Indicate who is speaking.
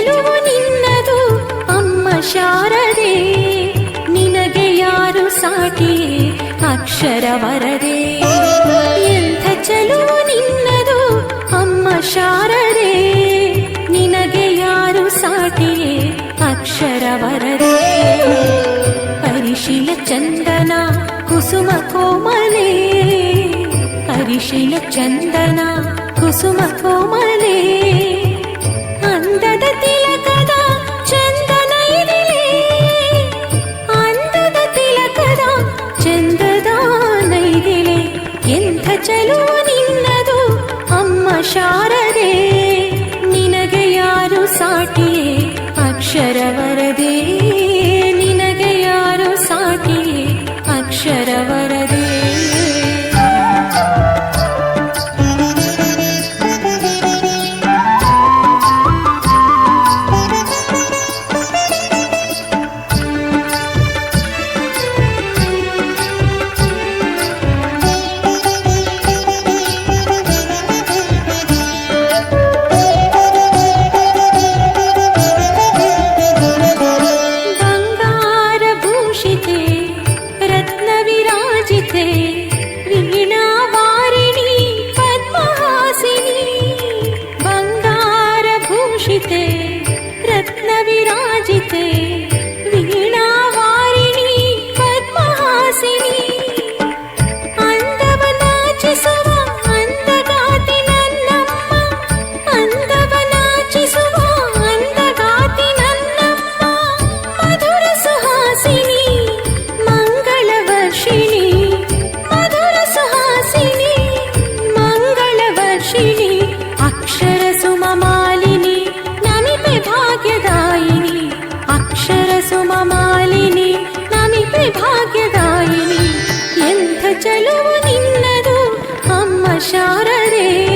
Speaker 1: ಗೆಲುವು ನಿನ್ನದು ಅಮ್ಮ ಶಾರದೆ. ನಿನಗೆ ಯಾರು ಸಾಟಿ? ಅಕ್ಷರವರದೆ ಎಂಥ ಚಲುವು ನಿನ್ನದು ಅಮ್ಮ ಶಾರದೆ. ನಿನಗೆ ಯಾರು ಸಾಟಿ? ಅಕ್ಷರವರದೆ ಪರಿಶೀಲ ಚಂದನ ಕುಸುಮ ಕೋಮಲೆ. ಪರಿಶೀಲ ಚಂದನ ಕುಸುಮ ಚಲುವು ನಿನ್ನದು ಅಮ್ಮ ಶಾರದೆ. ನಿನಗೆ ಯಾರು ಸಾಟಿಯೇ? ಅಕ್ಷರ ऋषिणि अक्षरसुममालिनि नमिते भाग्यदायिनि अक्षरसुममालिनि नमिते भाग्यदायिनि एन्थ चलुवु निन्नदु अम्म शारदे